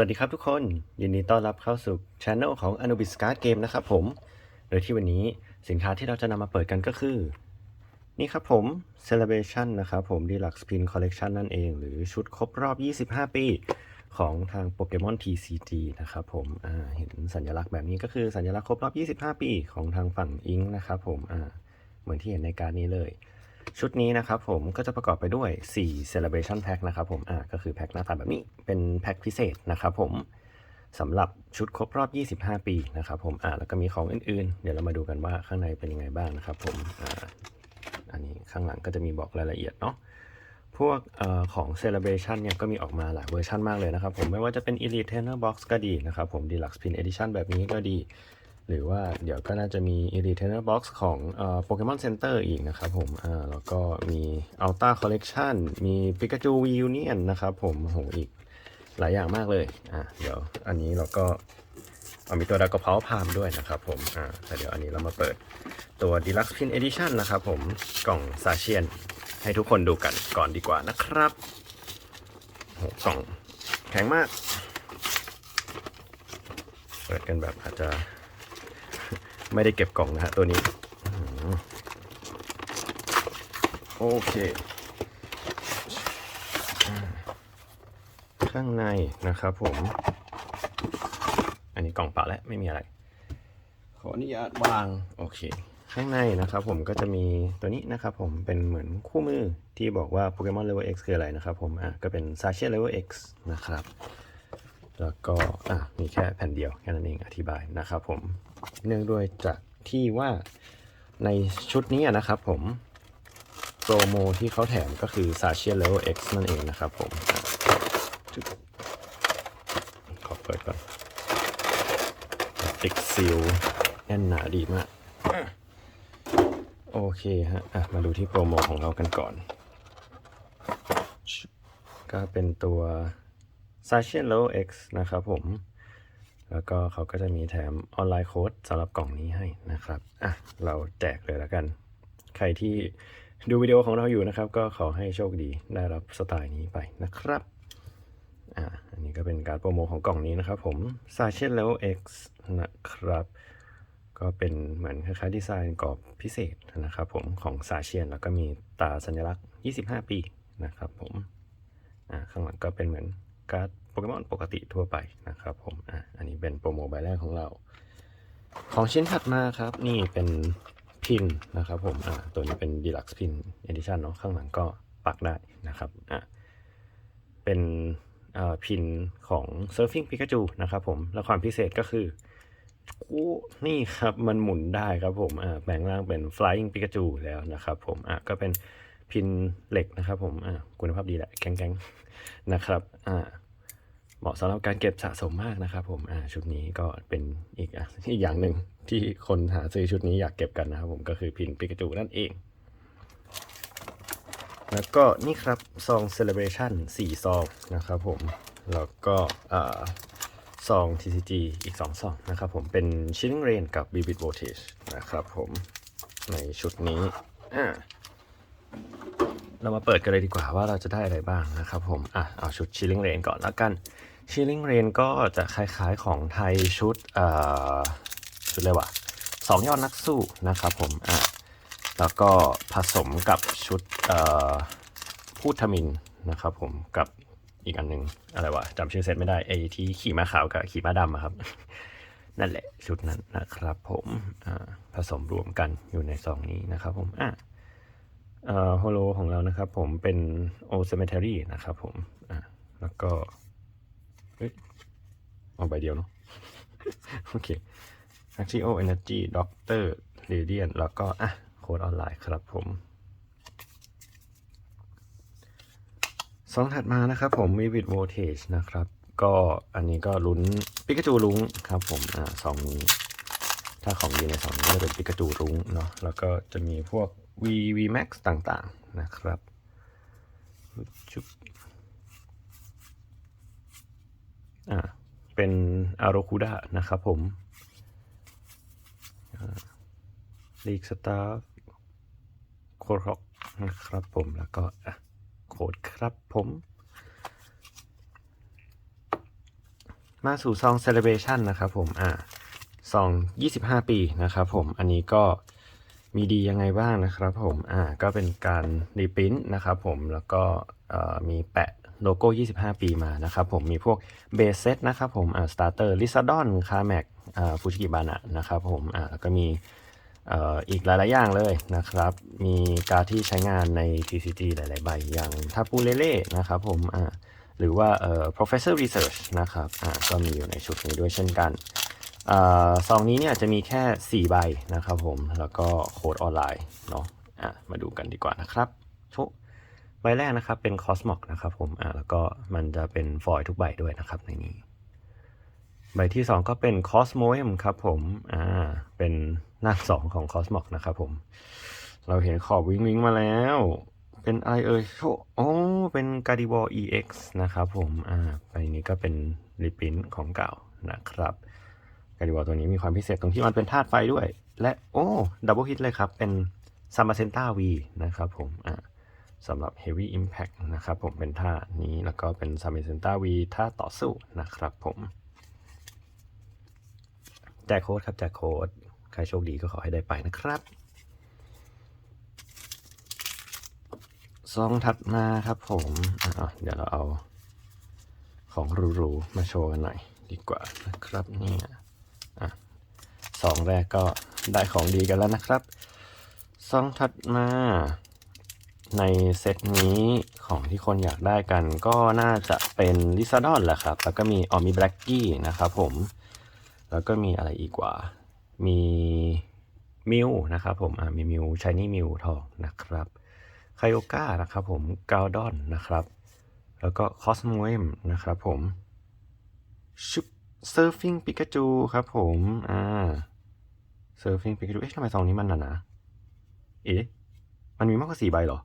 สวัสดีครับทุกคน ยินดีต้อนรับเข้าสู่ช anel ของ Anubis Card Game นะครับผม โดยที่วันนี้สินค้าที่เราจะนำมาเปิดกันก็คือ นี่ครับผม Celebration นะครับผม Deluxe Pin Collection นั่นเอง หรือชุดครบรอบ 25 ปี ของทาง Pokemon TCG นะครับผมเห็นสัญลักษณ์แบบนี้ก็คือสัญลักษณ์ครบรอบ 25 ปี ของทางฝั่งอิงนะครับผมเหมือนที่เห็นในการดนี้เลย ชุดนี้นะครับผมก็จะประกอบไปด้วย 4 celebration pack นะครับผมอ่าก็คือแพ็คหน้าตาแบบนี้เป็นแพ็คพิเศษนะครับผมสำหรับชุดครบรอบ 25 ปีนะครับผมอ่าแล้วก็มีของอื่นๆ เดี๋ยวเรามาดูกันว่าข้างในเป็นยังไงบ้างนะครับผมอ่าอันนี้ข้างหลังก็จะมีบอกรายละเอียดเนาะพวกเอ่อของ celebration เนี่ยก็มีออกมาหลายเวอร์ชันมากเลยนะครับผมไม่ว่าจะเป็น elite trainer box ก็ดีนะครับผม deluxe pin edition แบบนี้ก็ดี หรือว่าเดี๋ยวก็น่าจะมี Elite Trainer Box ของโปเอ่อ Pokemon Center อีกนะครับผมแล้วก็มี Ultra Collection มี Pikachu Reunion นะครับผมโหอีกหลายอย่างมากเลยอะเดี๋ยวอันนี้เราก็เอามีตัวดากระเพาพามด้วยนะครับผมอ่าแต่เดี๋ยวอันนี้เรามาเปิดตัว Deluxe Pin Edition นะครับผมกล่องซาเชียน ให้ทุกคนดูกันก่อนดีกว่านะครับโหกล่องแข็งมาก เปิดกันแบบอาจจะ ไม่ได้เก็บกล่องนะฮะตัวนี้อื้อหือโอเคอืมข้างในนะครับผม อันนี้กล่องเปล่าแล้วไม่มีอะไร ขออนุญาตวาง โอเค ข้างในนะครับผมก็จะมีตัวนี้นะครับผมเป็นเหมือนคู่มือที่บอกว่า Pokemon Level X คืออะไรนะครับผม อะ ก็เป็น s a c h e Level X นะครับ แล้วก็ อะ มีแค่แผ่นเดียวแค่นั้นเองอธิบายนะครับผม เนื่องด้วยจากที่ว่าในชุดนี้นะครับผม โปรโมที่เขาแถมก็คือ s a c h e Level X นั่นเองนะครับผม ขอเปิดก่อนติกซิลแน่นหนาดีมาก โอเคฮะะมาดูที่โปรโมของเรากันก่อน ก็เป็นตัว s a c h e Level X นะครับผม แล้วก็เขาก็จะมีแถมออนไลน์โค้ดสำหรับกล่องนี้ให้นะครับอะเราแจกเลยแล้วกัน ใครที่ดูวิดีโอของเราอยู่นะครับ ก็ขอให้โชคดีได้รับสไตล์นี้ไปนะครับอะอันนี้ก็เป็นการโปรโมของกล่องนี้นะครับผม s a c h e Level X นะครับ ก็เป็นเหมือนคล้ายๆดีไซน์กรอบพิเศษนะครับผมของซาเชียนแล้วก็มีตาสัญลักษณ์ 25 ปีนะครับผมอ่าข้างหลังก็เป็นเหมือนการ์ด เกมอนปกติทั่วไปนะครับผมอ่าอันนี้เป็นโปรโมใบแรกของเรา ของชิ้นถัดมาครับ นี่เป็นพินนะครับผมอ่าตัวนี้เป็น Deluxe Pin Edition เนาะข้างหลังก็ปักได้นะครับอ่าเป็นอ่าพินของ Surfing Pikachu นะครับผม และความพิเศษก็คือกูนี่ครับ มันหมุนได้ครับผมอ่าแปลงร่างเป็น Flying Pikachu แล้วนะครับผมอ่าก็เป็นพินเหล็กนะครับผมอ่าคุณภาพดีแหละแข็งๆนะครับอ่า เหมาะสำหรับการเก็บสะสมมากนะครับผมอ่าชุดนี้ก็เป็นอีกอีกอย่างหนึ่งที่คนหาซื้อชุดนี้อยากเก็บกันนะครับผมก็คือพินปิกาจูนั่นเอง แล้วก็นี่ครับซอง Celebration 4ซองนะครับผมแล้วก็อ่าซอง TCG อีก2ซองนะครับผมเป็น Shilling Rain กับ Vivid Voltage นะครับผมในชุดนี้อ่าเรามาเปิดกันเลยดีกว่าว่าเราจะได้อะไรบ้างนะครับผม อะ เอาชุดชิลลิงเรนก่อนแล้วกัน ชิลลิงเรนก็จะคล้ายๆของไทยชุดเอ่อชุดอะไรวะสองยอดนักสู้นะครับผมอะแล้วก็ผสมกับชุดเอ่อพูดทมินนะครับผมกับอีกอันหนึ่งอะไรวะจำชื่อเซตไม่ได้ไอที่ขี่ม้าขาวกับขี่ม้าดำอะครับ นั่นแหละชุดนั้นนะครับผมผสมรวมกันอยู่ในซองนี้นะครับผมอะเอ่อโฮโลของเรานะครับผมเป็นโอเซเม t ท r y นะครับผมอะแล้วก็ เฮ้ยเอาใบเดียวเนาะโอเค a x i o Energy Doctor Radiant แล้วก็อะโค้ดออนไลน์ครับผมสองถัดมานะครับผม Vivid Voltage นะครับ ก็อันนี้ก็ลุ้นปิกาจูลุ้งครับผมอ่าสองนี้ ถ้าของดีในสองนี้ก็จะเป็นปิกาจูรุ้งเนาะแล้วก็จะมีพวก V V Max ต่างๆนะครับชุบ อ่าเป็นอาร o คูดานะครับผมลีกสตาร์โคร็อกนะครับผมแล้วก็โคดครับผม มาสู่ซอง Celebration นะครับผมอ่าซอง25ปีนะครับผมอันนี้ก็มีดียังไงบ้างนะครับผมอ่าก็เป็นการรีพิมพ์นะครับผมแล้วก็อ่อมีแปะ โลโก้ 25 ปีมานะครับผมมีพวกเบสเซตนะครับผมอ่าสตาร์เตอร์ลิซาดอนคาแม็กอ่าฟูจิกิบานะนะครับผมอ่าแล้วก็มีอีกหลาย ๆ อย่างเลยนะครับ มีการที่ใช้งานใน TCG หลาย ๆ ใบ อย่างทาปูเลเล่นะครับผมอ่าหรือว่าเอ่อ professor research นะครับอ่าก็มีอยู่ในชุดนี้ด้วยเช่นกันอ่าซองนี้เนี่ยจะมีแค่ 4 ใบนะครับผม แล้วก็โค้ดออนไลน์เนาะอะมาดูกันดีกว่านะครับชะ ใบแรกนะครับเป็น Cosmog นะครับผมอ่าแล้วก็มันจะเป็นฟอยล์ทุกใบด้วยนะครับในนี้ ใบที่ 2 ก็เป็น Cosmoem ครับผมอ่าเป็นหน้าสองของ Cosmog นะครับผม เราเห็นขอบวิงวิงมาแล้ว เป็นอะไรเอ่ยโอ้เป็น g a r d i v o r EX นะครับผมอ่าใบนี้ก็เป็นรีพินของเก่านะครับ g a r d i v o r ตัวนี้มีความพิเศษตรงที่มันเป็นธาตุไฟด้วย และโอ้ดับเบิลฮิตเลยครับ เป็น s a m a c e n t a V นะครับผมอ่า สำหรับ Heavy Impact นะครับผมเป็นท่านี้แล้วก็เป็น s a m a c e n t a V ท่าต่อสู้นะครับผมแจกโค้ดครับแจกโค้ดใครโชคดีก็ขอให้ได้ไปนะครับซองถัดมาครับผมเดี๋ยวเราเอาของหรูๆมาโชว์กันหน่อยดีกว่านะครับเนี่ยอะซองแรกก็ได้ของดีกันแล้วนะครับซองถัดมา ในเซตนี้ของที่คนอยากได้กันก็น่าจะเป็นลิซาดอนแหละครับ แล้วก็มีออมีแบล็กกี้นะครับผม แล้วก็มีอะไรอีกว่า มีมิวนะครับผมอ่ามีมิวชายนี่มิวทองนะครับไคโอก้านะครับผมกา d ดอนนะครับ แล้วก็คอสโมเอมนะครับผมชุบเซิร์ฟิงปิกาจูครับผมอ่าเซิร์ฟิงปิกาจูเอ๊ะทำไมซองนี้มันหนาหนาเอ๊ะมันมีมากกว่าสี่ใบเหรอ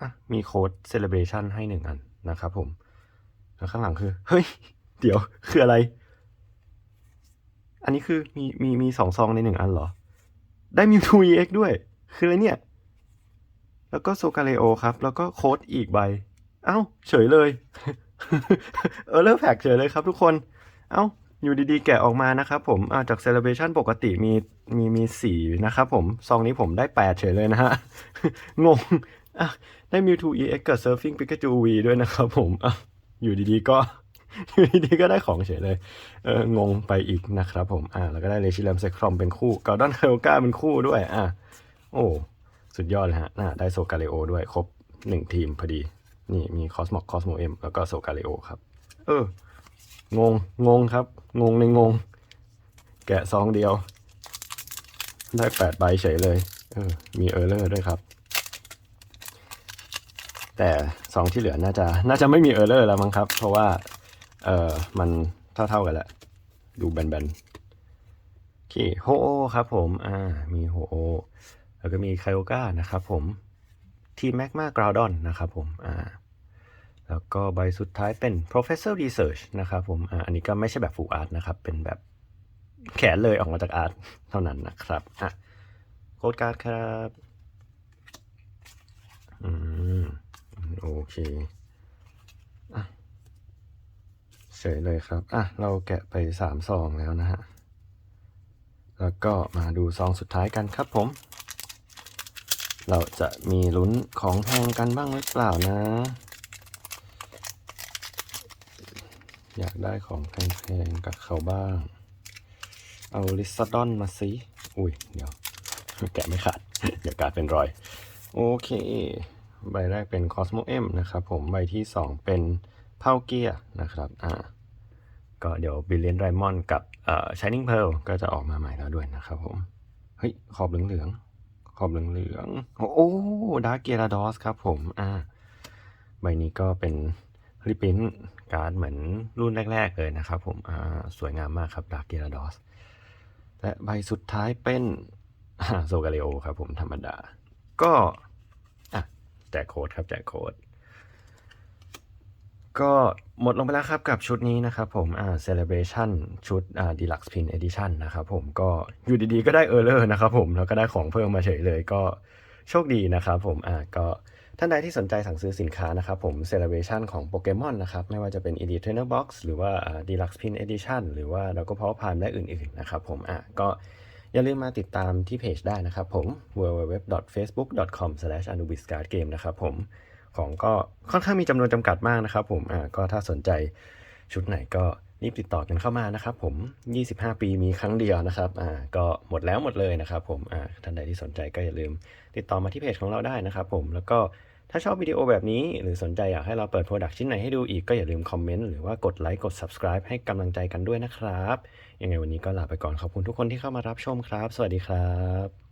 อะมีโค้ดเซเลบรชันให้หนึ่งอันนะครับผม แล้วข้างหลังคือ เฮ้ย เดี๋ยวคืออะไร อันนี้คือมีมีมีสองซองในหนึ่งอันเหรอ ได้มิวทู EX ด้วย คืออะไรเนี่ย แล้วก็โซกาเลโอครับ แล้วก็โค้ดอีกใบ เอ้า เฉยเลย เออเลอร์แพกเฉยเลยครับทุกคน เอ้าอยู่ดีๆ แกะออกมานะครับผมอาจากเซเลบรชันปกติมีมีมีสี่นะครับผม ซองนี้ผมได้แปดเฉยเลยนะฮะ งงอะ ได้มิวทู EX กับ Surfing Pikachu V ด้วยนะครับผมออยู่ดีๆ ก็ อยู่ดีๆ ก็ได้ของเฉยเลย เอองงไปอีกนะครับผม อ่า แล้วก็ได้เลชิลัมเซครอมเป็นคู่กาดอนเคลกาเป็นคู่ด้วย อ่าโอ้ สุดยอดเลยฮะน่า ได้โซกาเลโอด้วย ครบหนึ่งทีมพอดี นี่มีคอสมอกคอสโมเอ็มแล้วก็โซกาเลโอครับ เออ งง งงครับ งงในงง แกะซองเดียว ได้แปดใบเฉยเลย เออ มีเออร์เลอร์ด้วยครับ แต่ซองที่เหลือน่าจะน่าจะไม่มีเออร์เลอร์แล้วมั้งครับ เพราะว่าเออมันเท่าๆกันแหละ ดูแบนๆโอเคโฮโอครับผมอ่ามีโฮโอแล้วก็มีไคโอก้านะครับผมทีแมกมากราวดอนนะครับผมอ่าแล้วก็ใบสุดท้ายเป็น professor research นะครับผมอ่าอันนี้ก็ไม่ใช่แบบ full art นะครับ เป็นแบบแขนเลยออกมาจากอาร์ตเท่านั้นนะครับอะโค้ดการ์ดครับ อืม โอเคอะเฉยเลยครับ อะ เราแกะไปสามซองแล้วนะฮะ แล้วก็มาดูซองสุดท้ายกันครับผม เราจะมีลุ้นของแพงกันบ้างหรือเปล่านะ อยากได้ของแพงๆกับเขาบ้าง เอาลิซาดอนมาสิอุ้ย เดี๋ยว แกะไม่ขาด เดี๋ยวการเป็นรอย โอเค ใบแรกเป็น Cosmo M นะครับผม ใบที่ 2 เป็นเพาเกียนะครับอ่าก็เดี๋ยว Billion Diamond กับเอ่อ Shining Pearl ก็จะออกมาใหม่แล้วด้วยนะครับผม เฮ้ย ขอบเหลืองๆ ขอบเหลืองๆ โอ้โอ้ดาร์เกียราดอสครับผมอ่าใบนี้ก็เป็นรีพินการ์ดเหมือนรุ่นแรก ๆ เลยนะครับผมอ่าสวยงามมากครับดาร์เกียราดอสและใบสุดท้ายเป็นโซกาเลโอครับผมธรรมดา ก็ แจกโค้ดครับแจกโค้ดก็หมดลงไปแล้วครับกับชุดนี้นะครับผมอ่า celebration ชุดอ่า deluxe pin edition นะครับผมก็อยู่ดีๆ ก็ได้เออร์เลอร์นะครับผมแล้วก็ได้ของเพิ่มมาเฉยเลยก็โชคดีนะครับผมอ่าก็ท่านใดที่สนใจสั่งซื้อสินค้านะครับผม Celebration ของโปเกมอนนะครับไม่ว่าจะเป็น Elite Trainer Box หรือว่า Deluxe Pin Edition หรือว่า Dragon Power Prime และอื่นๆนะครับผมอะก็ อย่าลืมมาติดตามที่เพจได้นะครับผม www.facebook.com/anubiscardgame นะครับผมของก็ค่อนข้างมีจำนวนจำกัดมากนะครับผมอ่าก็ถ้าสนใจชุดไหนก็รีบติดต่อกันเข้ามานะครับผม 25 ปีมีครั้งเดียวนะครับอ่าก็หมดแล้วหมดเลยนะครับผมอ่าท่านใดที่สนใจก็อย่าลืมติดต่อมาที่เพจของเราได้นะครับผมแล้วก็ ถ้าชอบวิดีโอแบบนี้ หรือสนใจอยากให้เราเปิดโปรดักชิ้นไหนให้ดูอีกก็อย่าลืมคอมเมนต์หรือว่ากดไลค์กด subscribe ให้กำลังใจกันด้วยนะครับ ยังไงวันนี้ก็ลาไปก่อนขอบคุณทุกคนที่เข้ามารับชมครับ สวัสดีครับ